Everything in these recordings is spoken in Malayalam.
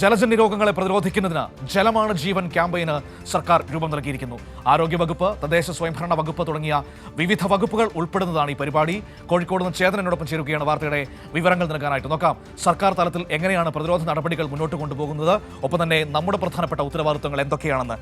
ജലജന്യ രോഗങ്ങളെ പ്രതിരോധിക്കുന്നതിന് ജലമാണ് ജീവൻ ക്യാമ്പയിന് സർക്കാർ രൂപം നൽകിയിരിക്കുന്നു. ആരോഗ്യവകുപ്പ് തദ്ദേശ സ്വയംഭരണ വകുപ്പ് തുടങ്ങിയ വിവിധ വകുപ്പുകൾ ഉൾപ്പെടുന്നതാണ് ഈ പരിപാടി. കോഴിക്കോട് നിന്ന് ചേതനോടൊപ്പം ചേരുകയാണ് വാർത്തയുടെ വിവരങ്ങൾ നൽകാനായിട്ട്. നോക്കാം സർക്കാർ തലത്തിൽ എങ്ങനെയാണ് പ്രതിരോധ നടപടികൾ മുന്നോട്ട് കൊണ്ടുപോകുന്നത്? ഒപ്പം തന്നെ നമ്മുടെ പ്രധാനപ്പെട്ട ഉത്തരവാദിത്വങ്ങൾ എന്തൊക്കെയാണെന്ന്.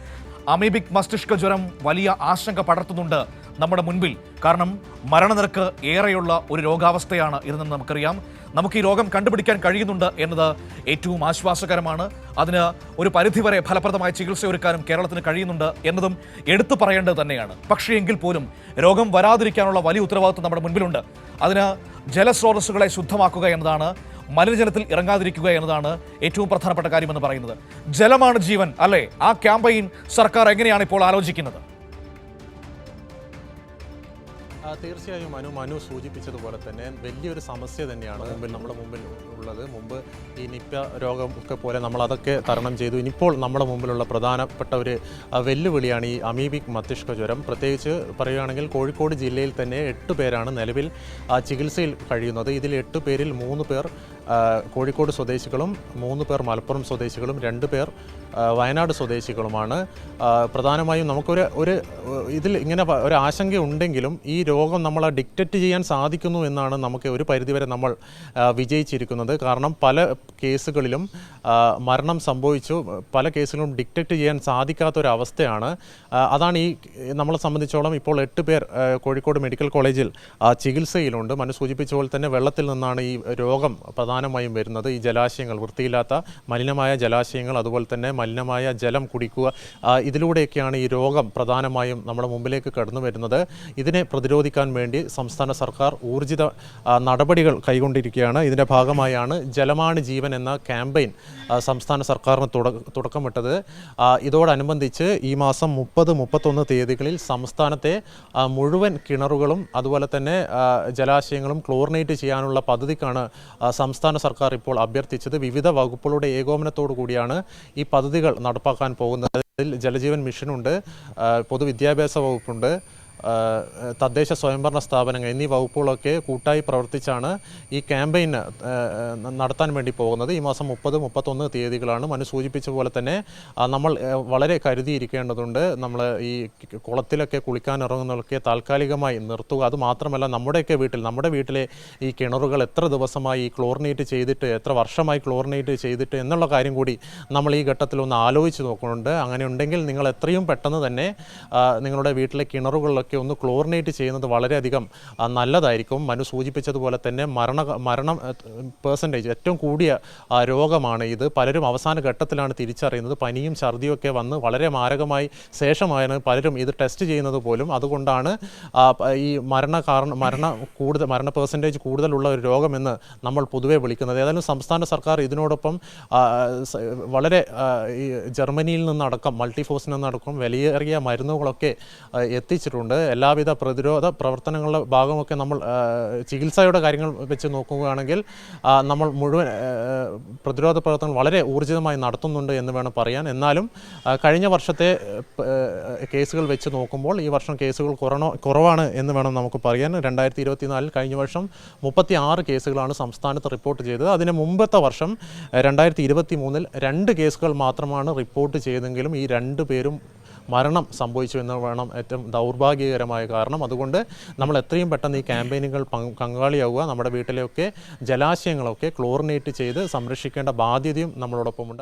അമീബിക് മസ്തിഷ്ക ജ്വരം വലിയ ആശങ്ക പടർത്തുന്നുണ്ട് നമ്മുടെ മുൻപിൽ. കാരണം മരണനിരക്ക് ഏറെയുള്ള ഒരു രോഗാവസ്ഥയാണ് ഇതെന്ന് നമുക്കറിയാം. നമുക്ക് ഈ രോഗം കണ്ടുപിടിക്കാൻ കഴിയുന്നുണ്ട് എന്നത് ഏറ്റവും ആശ്വാസകരമാണ്. അതിന് ഒരു പരിധിവരെ ഫലപ്രദമായ ചികിത്സ ഒരുക്കാനും കേരളത്തിന് കഴിയുന്നുണ്ട് എന്നതും എടുത്തു പറയേണ്ടത് തന്നെയാണ്. പക്ഷേ എങ്കിൽ പോലും രോഗം വരാതിരിക്കാനുള്ള വലിയ ഉത്തരവാദിത്വം നമ്മുടെ മുൻപിലുണ്ട്. അതിന് ജലസ്രോതസ്സുകളെ ശുദ്ധമാക്കുക എന്നതാണ് മലിനജലത്തിൽ ഇറങ്ങാതിരിക്കുക എന്നതാണ് ഏറ്റവും പ്രധാനപ്പെട്ട കാര്യമെന്ന് പറയുന്നത്. ജലമാണ് ജീവൻ അല്ലേ? ആ ക്യാമ്പയിൻ സർക്കാർ എങ്ങനെയാണ് ഇപ്പോൾ ആലോചിക്കുന്നത്? തീർച്ചയായും മനു മനു സൂചിപ്പിച്ചതുപോലെ തന്നെ വലിയൊരു സമസ്യ തന്നെയാണ് മുമ്പിൽ നമ്മുടെ മുമ്പിൽ ഉള്ളത്. മുമ്പ് ഈ നിപ്പ രോഗം ഒക്കെ പോലെ നമ്മൾ അതൊക്കെ തരണം ചെയ്തു. ഇനിയിപ്പോൾ നമ്മുടെ മുമ്പിലുള്ള പ്രധാനപ്പെട്ട ഒരു വെല്ലുവിളിയാണ് ഈ അമീബിക് മസ്തിഷ്ക ജ്വരം. പ്രത്യേകിച്ച് പറയുകയാണെങ്കിൽ കോഴിക്കോട് ജില്ലയിൽ തന്നെ എട്ട് പേരാണ് നിലവിൽ ആ, ചികിത്സയിൽ കഴിയുന്നത്. ഇതിൽ എട്ട് പേരിൽ മൂന്ന് പേർ കോഴിക്കോട് സ്വദേശികളും മൂന്ന് പേർ മലപ്പുറം സ്വദേശികളും രണ്ട് പേർ വയനാട് സ്വദേശികളുമാണ്. പ്രധാനമായും നമുക്കൊരു ഒരു ഇതിൽ ഇങ്ങനെ ഒരു ആശങ്ക ഉണ്ടെങ്കിലും ഈ രോഗം നമ്മളെ ഡിക്റ്ററ്റ് ചെയ്യാൻ സാധിക്കുന്നു എന്നാണ് നമുക്ക് ഒരു പരിധിവരെ നമ്മൾ വിജയിച്ചിരിക്കുന്നത്. കാരണം പല കേസുകളിലും മരണം സംഭവിച്ചു. പല കേസുകളും ഡിക്റ്ററ്റ് ചെയ്യാൻ സാധിക്കാത്തൊരവസ്ഥയാണ്. അതാണ് ഈ നമ്മളെ സംബന്ധിച്ചോളം ഇപ്പോൾ എട്ട് പേർ കോഴിക്കോട് മെഡിക്കൽ കോളേജിൽ ചികിത്സയിലുണ്ട്. മനു സൂചിപ്പിച്ച പോലെ തന്നെ വെള്ളത്തിൽ നിന്നാണ് ഈ രോഗം പ്രധാനമായും വരുന്നത് ഈ ജലാശയങ്ങൾ വൃത്തിയില്ലാത്ത മലിനമായ ജലാശയങ്ങൾ അതുപോലെ തന്നെ മലിനമായ ജലം കുടിക്കുക. ഇതിലൂടെയൊക്കെയാണ് ഈ രോഗം പ്രധാനമായും നമ്മുടെ മുമ്പിലേക്ക് കടന്നു വരുന്നത്. ഇതിനെ പ്രതിരോധിക്കാൻ വേണ്ടി സംസ്ഥാന സർക്കാർ ഊർജിത നടപടികൾ കൈകൊണ്ടിരിക്കുകയാണ്. ഇതിന്റെ ഭാഗമായാണ് ജലമാണ് ജീവൻ എന്ന ക്യാമ്പയിൻ സംസ്ഥാന സർക്കാരിന് തുട- തുടക്കമിട്ടത്. ഇതോടനുബന്ധിച്ച് ഈ മാസം മുപ്പത് മുപ്പത്തൊന്ന് തീയതികളിൽ സംസ്ഥാനത്തെ മുഴുവൻ കിണറുകളും അതുപോലെ തന്നെ ജലാശയങ്ങളും ക്ലോറിനേറ്റ് ചെയ്യാനുള്ള പദ്ധതിക്കാണ് ആ, സംസ്ഥാന സർക്കാർ ഇപ്പോൾ അഭ്യർത്ഥിച്ചത് വിവിധ വകുപ്പുകളുടെ ഏകോപനത്തോടു കൂടിയാണ് ഈ പദ്ധതികൾ നടപ്പാക്കാൻ പോകുന്നത്. ജലജീവൻ മിഷനുണ്ട് പൊതുവിദ്യാഭ്യാസ വകുപ്പുണ്ട് തദ്ദേശ സ്വയംഭരണ സ്ഥാപനങ്ങൾ എന്നീ വകുപ്പുകളൊക്കെ കൂട്ടായി പ്രവർത്തിച്ചാണ് ഈ ക്യാമ്പയിൻ നടത്താൻ വേണ്ടി പോകുന്നത്. ഈ മാസം മുപ്പത് മുപ്പത്തൊന്ന് തീയതികളാണ് മനു സൂചിപ്പിച്ച പോലെ തന്നെ നമ്മൾ വളരെ കരുതിയിരിക്കേണ്ടതുണ്ട്. നമ്മൾ ഈ കുളത്തിലൊക്കെ കുളിക്കാൻ ഇറങ്ങുന്നതൊക്കെ താൽക്കാലികമായി നിർത്തുക. അതുമാത്രമല്ല നമ്മുടെയൊക്കെ വീട്ടിൽ നമ്മുടെ വീട്ടിലെ ഈ കിണറുകൾ എത്ര ദിവസമായി ക്ലോറിനേറ്റ് ചെയ്തിട്ട് എത്ര വർഷമായി ക്ലോറിനേറ്റ് ചെയ്തിട്ട് എന്നുള്ള കാര്യം കൂടി നമ്മൾ ഈ ഘട്ടത്തിൽ ഒന്ന് ആലോചിച്ച് നോക്കുന്നുണ്ട്. അങ്ങനെയുണ്ടെങ്കിൽ നിങ്ങൾ എത്രയും പെട്ടെന്ന് തന്നെ നിങ്ങളുടെ വീട്ടിലെ കിണറുകളിലൊക്കെ ഒന്ന് ക്ലോറിനേറ്റ് ചെയ്യുന്നത് വളരെയധികം നല്ലതായിരിക്കും. മനു സൂചിപ്പിച്ചതുപോലെ തന്നെ മരണ മരണം പേഴ്സന്റേജ് ഏറ്റവും കൂടിയ രോഗമാണ് ഇത്. പലരും അവസാന ഘട്ടത്തിലാണ് തിരിച്ചറിയുന്നത്. പനിയും ഛർദിയും ഒക്കെ വന്ന് വളരെ മാരകമായി ശേഷമായാണ് പലരും ഇത് ടെസ്റ്റ് ചെയ്യുന്നത് പോലും. അതുകൊണ്ടാണ് ഈ മരണ കാരണം മരണ കൂടുതൽ മരണ പേഴ്സന്റേജ് കൂടുതലുള്ള ഒരു രോഗമെന്ന് നമ്മൾ പൊതുവെ വിളിക്കുന്നത്. ഏതായാലും സംസ്ഥാന സർക്കാർ ഇതിനോടൊപ്പം വളരെ ഈ ജർമ്മനിയിൽ നിന്നടക്കം മൾട്ടിഫോസിൽ നിന്നടക്കം വിലയേറിയ മരുന്നുകളൊക്കെ എത്തിച്ചിട്ടുണ്ട്. എല്ലാവിധ പ്രതിരോധ പ്രവർത്തനങ്ങളുടെ ഭാഗമൊക്കെ നമ്മൾ ചികിത്സയുടെ കാര്യങ്ങൾ വെച്ച് നോക്കുകയാണെങ്കിൽ നമ്മൾ മുഴുവൻ പ്രതിരോധ പ്രവർത്തനങ്ങൾ വളരെ ഊർജിതമായി നടത്തുന്നുണ്ട് എന്ന് വേണം പറയാൻ. എന്നാലും കഴിഞ്ഞ വർഷത്തെ കേസുകൾ വെച്ച് നോക്കുമ്പോൾ ഈ വർഷം കേസുകൾ കുറണോ കുറവാണ് എന്ന് വേണം നമുക്ക് പറയാൻ. രണ്ടായിരത്തി ഇരുപത്തിനാലിൽ കഴിഞ്ഞ വർഷം മുപ്പത്തി ആറ് കേസുകളാണ് സംസ്ഥാനത്ത് റിപ്പോർട്ട് ചെയ്തത്. അതിന് മുമ്പത്തെ വർഷം രണ്ടായിരത്തി ഇരുപത്തി മൂന്നിൽ രണ്ട് കേസുകൾ മാത്രമാണ് റിപ്പോർട്ട് ചെയ്തെങ്കിലും ഈ രണ്ട് പേരും മരണം സംഭവിച്ചു എന്ന് വേണം ഏറ്റവും ദൗർഭാഗ്യകരമായ കാരണം. അതുകൊണ്ട് നമ്മൾ എത്രയും പെട്ടെന്ന് ഈ ക്യാമ്പയിനുകൾ പങ്ക് പങ്കാളിയാവുക. നമ്മുടെ വീട്ടിലെയൊക്കെ ജലാശയങ്ങളൊക്കെ ക്ലോറിനേറ്റ് ചെയ്ത് സംരക്ഷിക്കേണ്ട ബാധ്യതയും നമ്മളോടൊപ്പമുണ്ട്.